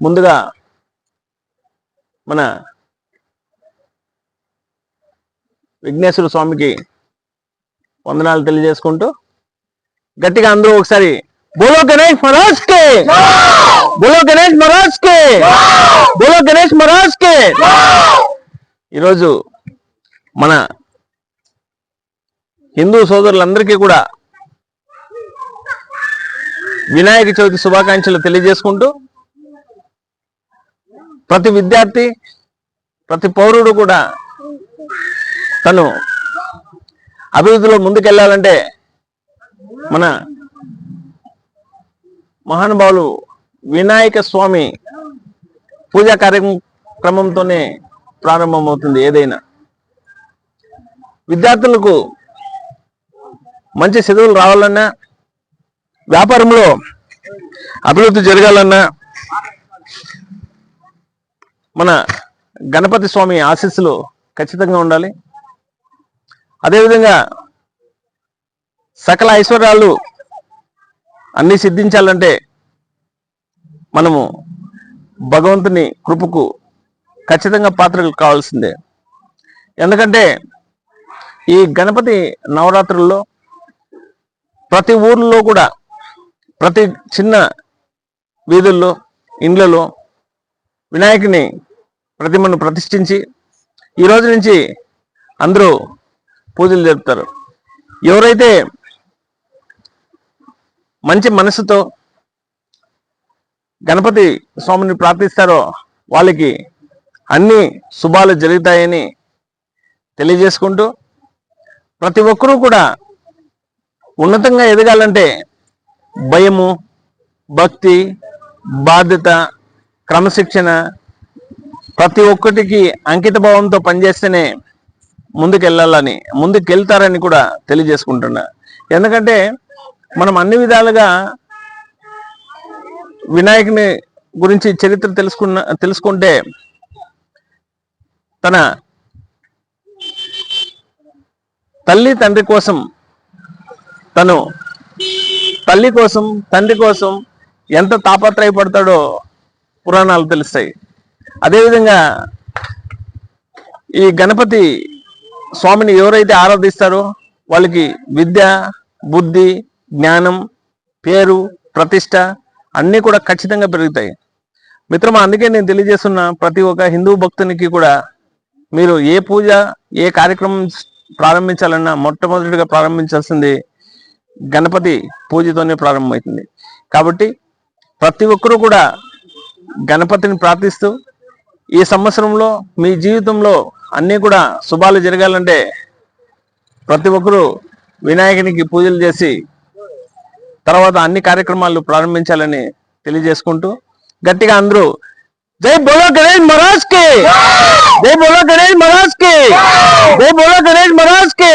ముందుగా మన విఘ్నేశ్వర స్వామికి వందనాలు తెలియజేసుకుంటూ గట్టిగా అందరూ ఒకసారి బోలో గణేష్ మహారాజ్ కే బోలో గణేష్ మహారాజ్ కే బోలో గణేష్ మహారాజ్ కే ఈరోజు మన హిందూ సోదరులందరికీ కూడా వినాయక చవితి శుభాకాంక్షలు తెలియజేసుకుంటూ ప్రతి విద్యార్థి ప్రతి పౌరుడు కూడా తను అభివృద్ధిలో ముందుకెళ్ళాలంటే మన మహానుభావులు వినాయక స్వామి పూజా కార్యక్రమంతోనే ప్రారంభమవుతుంది ఏదైనా. విద్యార్థులకు మంచి చదువులు రావాలన్నా వ్యాపారంలో అభివృద్ధి జరగాలన్నా మన గణపతి స్వామి ఆశీస్సులు ఖచ్చితంగా ఉండాలి. అదేవిధంగా సకల ఐశ్వర్యాలు అన్నీ సిద్ధించాలంటే మనము భగవంతుని కృపకు ఖచ్చితంగా పాత్రలు కావాల్సిందే. ఎందుకంటే ఈ గణపతి నవరాత్రుల్లో ప్రతి ఊర్లో కూడా ప్రతి చిన్న వీధుల్లో ఇండ్లలో వినాయకుని ప్రతిమను ప్రతిష్ఠించి ఈ రోజు నుంచి అందరూ పూజలు జరుపుతారు. ఎవరైతే మంచి మనసుతో గణపతి స్వామిని ప్రార్థిస్తారో వాళ్ళకి అన్ని శుభాలు జరుగుతాయని తెలియజేసుకుంటూ ప్రతి ఒక్కరూ కూడా ఉన్నతంగా ఎదగాలంటే భయము భక్తి బాధ్యత క్రమశిక్షణ ప్రతి ఒక్కటికి అంకిత భావంతో పనిచేస్తేనే ముందుకెళ్ళాలని ముందుకెళ్తారని కూడా తెలియజేసుకుంటున్నా. ఎందుకంటే మనం అన్ని విధాలుగా వినాయకుని గురించి చరిత్ర తెలుసుకున్న తెలుసుకుంటే తన తల్లి తండ్రి కోసం తను తల్లి కోసం తండ్రి కోసం ఎంత తాపత్రయపడతాడో పురాణాలు తెలుస్తాయి. అదేవిధంగా ఈ గణపతి స్వామిని ఎవరైతే ఆరాధిస్తారో వాళ్ళకి విద్య బుద్ధి జ్ఞానం పేరు ప్రతిష్ట అన్నీ కూడా ఖచ్చితంగా పెరుగుతాయి. మిత్రమా అందుకే నేను తెలియజేస్తున్న ప్రతి ఒక్క హిందూ భక్తునికి కూడా మీరు ఏ పూజ ఏ కార్యక్రమం ప్రారంభించాలన్నా మొట్టమొదటిగా ప్రారంభించాల్సింది గణపతి పూజతోనే ప్రారంభమవుతుంది. కాబట్టి ప్రతి ఒక్కరూ కూడా గణపతిని ప్రార్థిస్తూ ఈ సంవత్సరంలో మీ జీవితంలో అన్నీ కూడా శుభాలు జరగాలంటే ప్రతి ఒక్కరూ వినాయకునికి పూజలు చేసి తర్వాత అన్ని కార్యక్రమాలు ప్రారంభించాలని తెలియజేసుకుంటూ గట్టిగా అందరూ జై బోలో గణేష్ మహారాజ్కి జై బోలో గణేష్ మహారాజ్కి జై బోలో గణేష్ మహారాజ్కి